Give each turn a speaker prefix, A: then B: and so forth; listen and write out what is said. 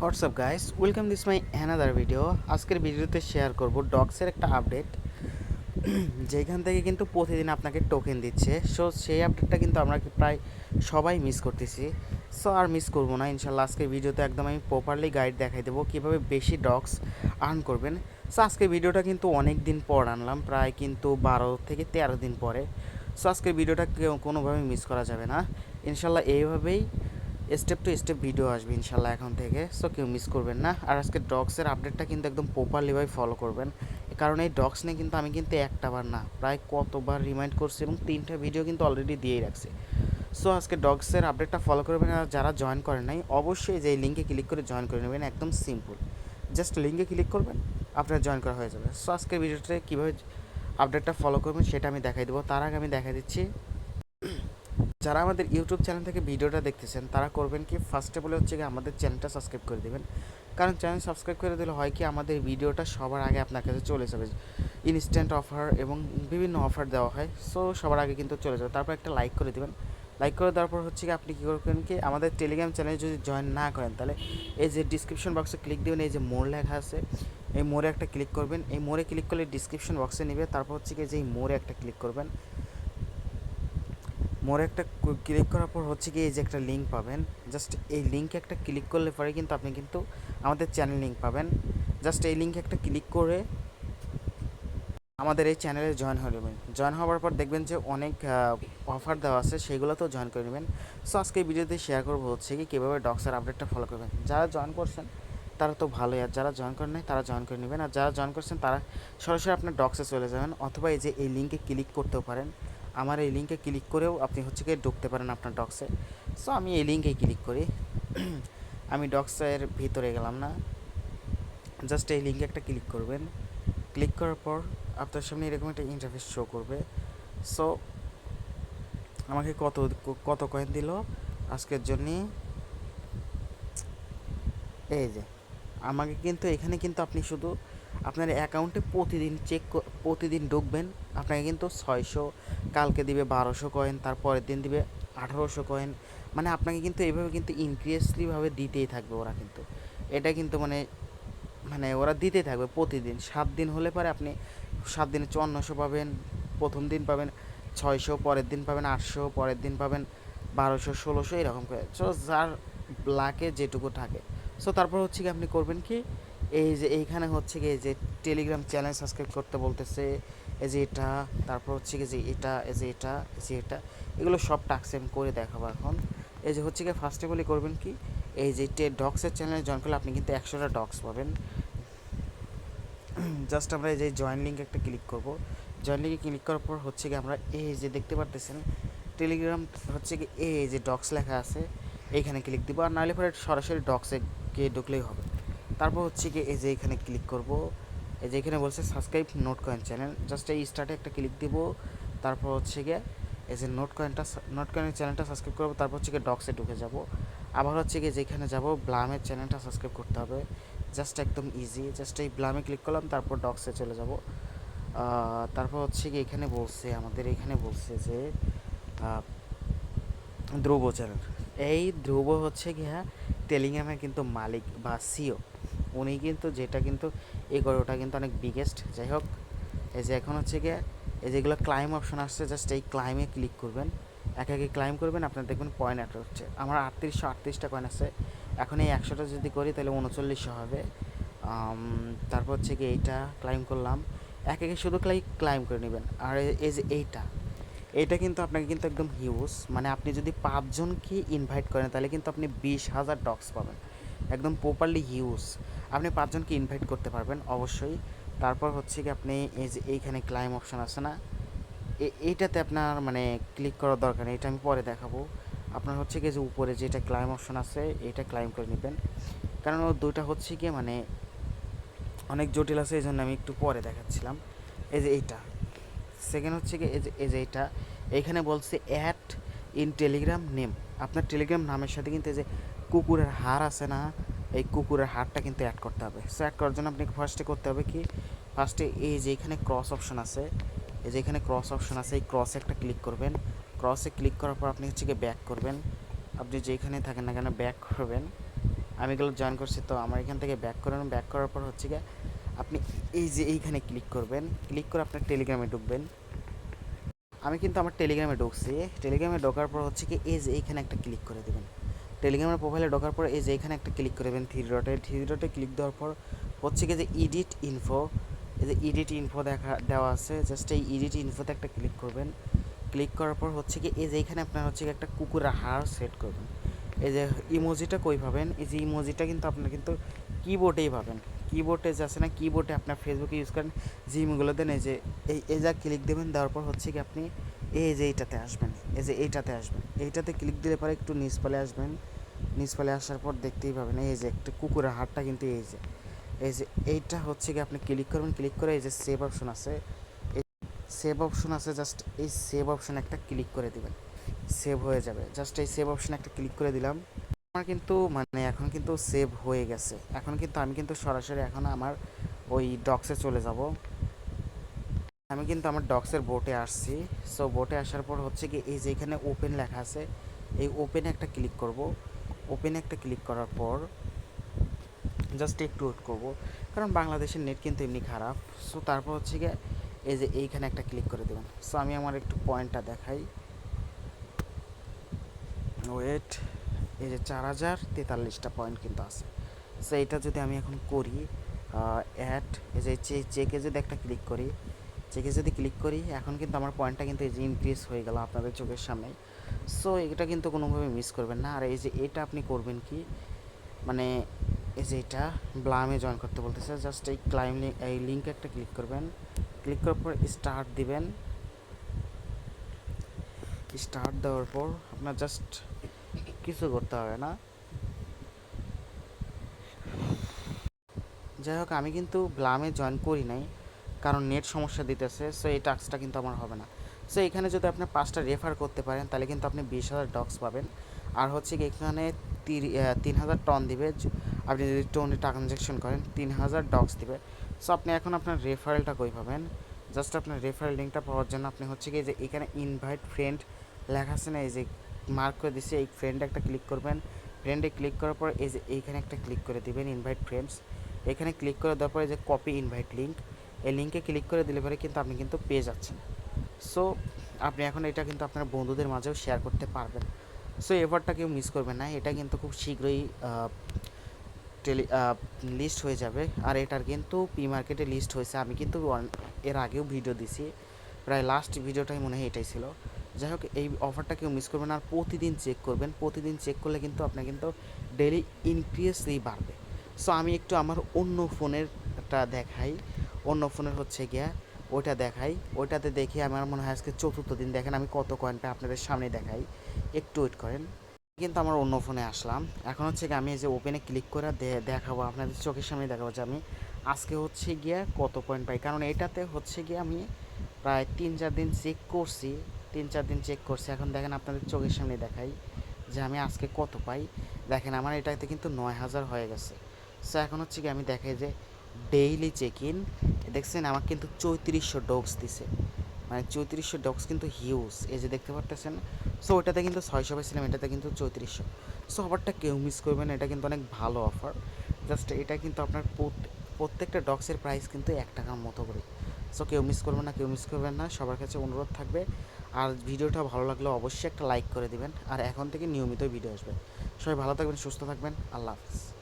A: WhatsApp guys welcome this my another video আজকের ভিডিওতে share করব ডগসের একটা আপডেট যেখান থেকে কিন্তু প্রতিদিন আপনাকে টোকেন দিচ্ছে। সো সেই আপডেটটা কিন্তু আমরা প্রায় সবাই মিস করতেছি। সো আর মিস করব না। ইনশাল্লাহ আজকের ভিডিওতে একদম আমি প্রপারলি গাইড দেখাই দেবো কীভাবে বেশি ডগস আর্ন করবেন। সো আজকের ভিডিওটা কিন্তু অনেক দিন পর আনলাম। প্রায় কিন্তু বারো থেকে তেরো দিন পরে। সো আজকের ভিডিওটা কেউ কোনোভাবেই মিস করা যাবে না। ইনশাল্লাহ এইভাবেই স্টেপ টু স্টেপ ভিডিও আসবে ইনশাল্লাহ এখন থেকে সো কেউ মিস করবেন না। আর আজকে ডগসের আপডেটটা কিন্তু একদম প্রপারলিভাবে ফলো করবেন। কারণ এই ডগস নিয়ে কিন্তু আমি কিন্তু একটা বার না, প্রায় কতবার রিমাইন্ড করছি এবং তিনটা ভিডিও কিন্তু অলরেডি দিয়েই রাখছি। সো আজকে ডগসের আপডেটটা ফলো করবেন আর যারা জয়েন করেন নাই, অবশ্যই যে লিঙ্কে ক্লিক করে জয়েন করে নেবেন, একদম সিম্পল জাস্ট লিঙ্কে ক্লিক করবেন, আপনার জয়েন করা হয়ে যাবে। সো আজকের ভিডিওতে কীভাবে আপডেটটা ফলো করবেন সেটা আমি দেখাই দেবো। তার আগে আমি দেখা দিচ্ছি যারা আমাদের ইউটিউব চ্যানেল থেকে ভিডিওটা দেখতেছেন, তারা করবেন কি? ফার্স্টে বলে হচ্ছে কি আমাদের চ্যানেলটা সাবস্ক্রাইব করে দেবেন। কারণ চ্যানেল সাবস্ক্রাইব করে দিলে হয় কি? আমাদের ভিডিওটা সবার আগে আপনার কাছে চলে যাবে। ইনস্ট্যান্ট অফার এবং বিভিন্ন অফার দেওয়া হয়। সো সবার আগে কিন্তু চলে যাবে। তারপর একটা লাইক করে দেবেন। লাইক করে দেওয়ার পর হচ্ছে কি আপনি কী করবেন কি? আমাদের টেলিগ্রাম চ্যানেলে যদি জয়েন না করেন, তাহলে এই যে ডিসক্রিপশন বক্সে ক্লিক দেবেন, এই যে মোর লেখা আছে, এই মোড়ে একটা ক্লিক করবেন। এই মোড়ে ক্লিক করলে ডিসক্রিপশন বক্সে নেবে। তারপর হচ্ছে কি যে এই মোড়ে একটা ক্লিক করবেন মোড়ে একটা ক্লিক করার পর হচ্ছে কি এই যে একটা লিঙ্ক পাবেন। জাস্ট এই লিঙ্কে একটা ক্লিক করলে পরে কিন্তু আপনি কিন্তু আমাদের চ্যানেল লিঙ্ক পাবেন। জাস্ট এই লিঙ্কে একটা ক্লিক করে আমাদের এই চ্যানেলে জয়েন হয়ে নেবেন। জয়েন হওয়ার পর দেখবেন যে অনেক অফার দেওয়া আছে, সেগুলোতেও জয়েন করে নেবেন। সো আজকে ভিডিওতে শেয়ার করব হচ্ছে কি কীভাবে ডক্সের আপডেটটা ফলো করবেন। যারা জয়েন করছেন, তারা তো ভালোই। আর যারা জয়েন করেন নাই, তারা জয়েন করে নেবেন। আর যারা জয়েন করছেন, তারা সরাসরি আপনার ডক্সে চলে যাবেন। অথবা এই যে এই লিঙ্কে ক্লিক করতেও পারেন। আমার এই লিঙ্কে ক্লিক করেও আপনি হচ্ছে গিয়ে ঢুকতে পারেন আপনার ডক্সে সো আমি এই লিঙ্কে ক্লিক করি। আমি ডক্সের ভিতরে গেলাম না। জাস্ট এই লিঙ্কে একটা ক্লিক করবেন। ক্লিক করার পর আপনার সামনে এরকম একটা ইন্টারফেস শো করবে। সো আমাকে কত কত কয়েন দিল? আজকের জন্যে এই যে, আমাকে কিন্তু এখানে কিন্তু আপনি শুধু আপনার অ্যাকাউন্টে প্রতিদিন চেক প্রতিদিন ঢুকবেন। আপনাকে কিন্তু ছয়শো, কালকে দিবে বারোশো কয়েন তারপরের দিন দিবে আঠারোশো কয়েন মানে আপনাকে কিন্তু এইভাবে কিন্তু ইনক্রিয়াসলিভাবে দিতেই থাকবে ওরা কিন্তু। এটা কিন্তু মানে মানে ওরা দিতেই থাকবে প্রতিদিন। সাত দিন হলে পরে আপনি সাত দিনে চুয়ান্নশো পাবেন, প্রথম দিন পাবেন ছয়শো, পরের দিন পাবেন আটশো, পরের দিন পাবেন বারোশো, ষোলোশো, এরকম করে। সো যার ব্লাকে যেটুকু থাকে। সো তারপর হচ্ছে কি আপনি করবেন কি? এই যে এইখানে হচ্ছে কি যে টেলিগ্রাম চ্যানেল সাবস্ক্রাইব করতে বলতেছে, এই যে এটা, তারপর হচ্ছে কি যে এটা, এই যে এটা, এই যে এটা, এগুলো সব টাক্স আমি করে দেখাবো এখন। এই যে হচ্ছে কি ফার্স্ট অফ অলই করবেন কি, এই যে ডক্সের চ্যানেলে জয়েন করলে আপনি কিন্তু একশোটা ডক্স পাবেন। জাস্ট আমরা এই যে জয়েন লিঙ্ক একটা ক্লিক করব। জয়েন লিঙ্কে ক্লিক করার পর হচ্ছে কি আমরা এই যে দেখতে পারতেছেন টেলিগ্রাম হচ্ছে কি এই যে ডক্স লেখা আছে, এইখানে ক্লিক দিব। আর নাহলে পরে সরাসরি ডক্সে গিয়ে ঢুকলেই হবে। তারপর হচ্ছে কি এই যে এখানে ক্লিক করব। এই যে এখানে বলছে subscribe note coin channel just এই স্টার্টে একটা ক্লিক দিব। তারপর হচ্ছে গিয়ে এই যে নোট কয়েনটা নোট কয়েনের চ্যানেলটা সাবস্ক্রাইব করব। তারপর হচ্ছে গিয়ে ডক্সে ঢুকে যাব। আবার হচ্ছে গিয়ে যেখানে যাব ব্লামের চ্যানেলটা সাবস্ক্রাইব করতে হবে। জাস্ট একদম ইজি জাস্ট এই ব্লামে ক্লিক করলাম, তারপর ডক্সে চলে যাব। তারপর হচ্ছে কি এখানে বলছে, আমাদের এখানে বলছে যে ধ্রুব চ্যানেল এই ধ্রুব হচ্ছে গিয়া টেলিগ্রামের কিন্তু মালিক বা সিও উনি কিন্তু যেটা কিন্তু এই ওটা কিন্তু অনেক বিগেস্ট যাই হোক, এই যে এখন হচ্ছে গিয়ে এই যেগুলো ক্লাইম অপশন আসছে জাস্ট এই ক্লাইমে ক্লিক করবেন। এক একে ক্লাইম করবেন, আপনার দেখবেন পয়েন্ট অ্যাড হচ্ছে। আমার আটত্রিশশো, আটত্রিশটা কয়েন আছে। এখন এই একশোটা যদি করি, তাহলে উনচল্লিশশো হবে। তারপর হচ্ছে কি এইটা ক্লাইম করলাম। এক একে শুধু ক্লাই ক্লাইম করে নেবেন। আর এই যে এইটা এইটা কিন্তু আপনাকে কিন্তু একদম হিউজ মানে আপনি যদি পাঁচজনকে ইনভাইট করেন, তাহলে কিন্তু আপনি বিশ হাজার ডক্স পাবেন। একদম প্রপারলি হিউজ আপনি পাঁচজনকে ইনভাইট করতে পারবেন, অবশ্যই। তারপর হচ্ছে কি আপনি এই যে এইখানে ক্লাইম অপশান আছে না এইটাতে আপনার মানে ক্লিক করার দরকার নেই, এটা আমি পরে দেখাবো। আপনার হচ্ছে কি যে উপরে যেটা ক্লাইম অপশন আছে, এটা ক্লাইম করে নেবেন। কারণ ও দুইটা হচ্ছে কি মানে অনেক জটিল আছে এই জন্য আমি একটু পরে দেখাচ্ছিলাম। এই যে এইটা। সেকেন্ড হচ্ছে কি এই যে এই যে এইটা। এইখানে বলছে অ্যাড ইন টেলিগ্রাম নেম আপনার টেলিগ্রাম নামের সাথে কিন্তু এই যে কুকুরের হার আছে না, এই কুকুরের হারটা কিন্তু অ্যাড করতে হবে। সো অ্যাড করার জন্য আপনি ফার্স্টে করতে হবে কি ফার্স্টে এই যে এখানে ক্রস অপশন আছে, এই যে এখানে ক্রস অপশন আছে, এই ক্রসে একটা ক্লিক করবেন। ক্রসে ক্লিক করার পর আপনি হচ্ছে গিয়ে ব্যাক করবেন। আপনি যেখানে থাকেন না কেন ব্যাক করবেন। আমি এগুলো জয়েন করছি, তো আমার এখান থেকে ব্যাক করেন ব্যাক করার পর হচ্ছে গিয়ে আপনি এই যে এইখানে ক্লিক করবেন। ক্লিক করে আপনার টেলিগ্রামে ঢুকবেন। আমি কিন্তু আমার টেলিগ্রামে ঢুকছি। টেলিগ্রামে ঢোকার পর হচ্ছে কি এই যে এইখানে একটা ক্লিক করে দেবেন। টেলিগ্রামের প্রোফাইলে ঢোকার পর এই যে এখানে একটা ক্লিক করে দেবেন থ্রি ডটে থ্রি ডটে ক্লিক দেওয়ার পর হচ্ছে কি যে ইডিট ইনফো এই যে ইডিট ইনফো দেখা, দেওয়া আছে জাস্ট এই ইডিট ইনফোতে একটা ক্লিক করবেন। ক্লিক করার পর হচ্ছে কি এই যে এখানে আপনার হচ্ছে কি একটা কুকুরের হাড় সেট করবেন। এই যে ইমোজিটা কই পাবেন? এই যে ইমোজিটা কিন্তু আপনার কিন্তু কিবোর্ডেই পাবেন। কিবোর্ডে যে আছে না কিবোর্ডে আপনার ফেসবুকে ইউজ করেন যে ইমোগুলো দেন এই যে এই যা ক্লিক দেবেন, দেওয়ার পর হচ্ছে কি আপনি এই যে এইটাতে আসবেন, এই যে এইটাতে আসবেন, এইটাতে ক্লিক দিলে পরে একটু নিচ পালে আসবেন, নিচ পালে আসার পর দেখতেই পাবেন, এই যে একটা কুকুরের হাড়টা কিন্তু এই যে এই যে এইটা হচ্ছে কি আপনি ক্লিক করবেন ক্লিক করে এই যে সেভ অপশন আছে, এই সেভ অপশন আছে জাস্ট এই সেভ অপশন একটা ক্লিক করে দিবেন সেভ হয়ে যাবে জাস্ট এই সেভ অপশন একটা ক্লিক করে দিলাম, আমার কিন্তু মানে এখন কিন্তু সেভ হয়ে গেছে, এখন কিন্তু আমি কিন্তু সরাসরি এখন আমার ওই ডক্সে চলে যাব। আমি কিন্তু আমার ডক্সের বোটে আসছি। সো বোটে আসার পর হচ্ছে কি এই যে এখানে ওপেন লেখা আছে, এই ওপেনে একটা ক্লিক করব। ওপেনে একটা ক্লিক করার পর জাস্ট একটু ওয়েট করব। কারণ বাংলাদেশের নেট কিন্তু এমনি খারাপ। সো তারপর হচ্ছে গিয়ে এই যে এইখানে একটা ক্লিক করে দেবেন সো আমি আমার একটু পয়েন্টটা দেখাই। ওয়েট এই যে চার হাজার তেতাল্লিশটা পয়েন্ট কিন্তু আছে। সো এটা যদি আমি এখন করি অ্যাড এই যে চেকে যদি একটা ক্লিক করি চেকে যদি ক্লিক করি, এখন কিন্তু আমার পয়েন্টটা কিন্তু এই যে ইনক্রিজ হয়ে গেল আপনাদের চোখের সামনে। সো এটা কিন্তু কোনোভাবে মিস করবেন না। আর এই যে এটা আপনি করবেন কি মানে এই যে এটা ব্লামে জয়েন করতে বলতেছে জাস্ট এই ক্লাইম এই লিঙ্কে একটা ক্লিক করবেন। ক্লিক করার পর স্টার্ট দিবেন। স্টার্ট দেওয়ার পর আপনার জাস্ট কিছু করতে হবে না। যাই হোক, আমি কিন্তু ব্লামে জয়েন করি নাই। কারণ নেট সমস্যা দিতেছে সো এই টাস্কটা কিন্তু আমার হবে না। সো এখানে যদি আপনি পাঁচটা রেফার করতে পারেন, তাহলে কিন্তু আপনি বিশ হাজার ডক্স পাবেন। আর হচ্ছে কি এখানে তিন হাজার টন দিবে। আপনি যদি টোনে ট্রানজ্যাকশন করেন, তিন হাজার ডক্স দিবে। সো আপনি এখন আপনার রেফারেলটা কই পাবেন? জাস্ট আপনার রেফারেল লিঙ্কটা পাওয়ার জন্য আপনি হচ্ছে কি যে এখানে ইনভাইট ফ্রেন্ড লেখা আছে না, এই যে মার্ক করে দিচ্ছে এই ফ্রেন্ডে একটা ক্লিক করবেন। ফ্রেন্ডে ক্লিক করার পর এই যে এইখানে একটা ক্লিক করে দিবেন ইনভাইট ফ্রেন্ডস এখানে ক্লিক করে দেওয়ার পরে যে কপি ইনভাইট লিঙ্ক এই লিঙ্কে ক্লিক করে দিলে পরে কিন্তু আপনি কিন্তু পেয়ে যাচ্ছেন। সো আপনি এখন এটা কিন্তু আপনার বন্ধুদের মাঝেও শেয়ার করতে পারবেন। সো এফারটা কেউ মিস করবেন না। এটা কিন্তু খুব শীঘ্রই টেলি লিস্ট হয়ে যাবে। আর এটার কিন্তু পি মার্কেটে লিস্ট হয়েছে। আমি কিন্তু এর আগেও ভিডিও দিছি। প্রায় লাস্ট ভিডিওটাই মনে হয় এটাই ছিল। যাই হোক, এই অফারটা কেউ মিস করবেন আর প্রতিদিন চেক করবেন। প্রতিদিন চেক করলে কিন্তু আপনার কিন্তু ডেলি ইনক্রিজলি বাড়বে। সো আমি একটু আমার অন্য ফোনেরটা দেখাই। অন্য ফোনের হচ্ছে গিয়া ওইটা দেখাই। ওইটাতে দেখে আমার মনে হয় আজকে চতুর্থ দিন। দেখেন আমি কত কয়েন পাই আপনাদের সামনে দেখাই। একটু ওয়েট করেন। কিন্তু আমার অন্য ফোনে আসলাম। এখন হচ্ছে কি আমি এই যে ওপেনে ক্লিক করে দেখাবো, আপনাদের চোখের সামনে দেখাবো যে আমি আজকে হচ্ছে গিয়ে কত পয়েন্ট পাই কারণ এটাতে হচ্ছে গিয়ে আমি প্রায় তিন চার দিন চেক করছি, তিন চার দিন চেক করছি। এখন দেখেন আপনাদের চোখের সামনে দেখাই যে আমি আজকে কত পাই। দেখেন আমার এটাতে কিন্তু নয় হাজার হয়ে গেছে। সো এখন হচ্ছে কি আমি দেখাই যে ডেইলি চেক ইন দেখছেন আমার কিন্তু চৌত্রিশশো ডগস দিছে। মানে চৌত্রিশশো ডগস কিন্তু হিউজ এই যে দেখতে পারতেছেন সো ওইটাতে কিন্তু ছয়শো পাইছিলাম, এটাতে কিন্তু চৌত্রিশশো। সো অফারটা কেউ মিস করবেন এটা কিন্তু অনেক ভালো অফার জাস্ট এটা কিন্তু আপনার প্রত্যেকটা ডগসের প্রাইস কিন্তু এক টাকার মতো করে। সো কেউ মিস করবেন না, কেউ মিস করবেন না, সবার কাছে অনুরোধ থাকবে। আর ভিডিওটা ভালো লাগলে অবশ্যই একটা লাইক করে দিবেন। আর এখন থেকে নিয়মিত ভিডিও আসবে। সবাই ভালো থাকবেন, সুস্থ থাকবেন। আল্লাহ হাফিজ।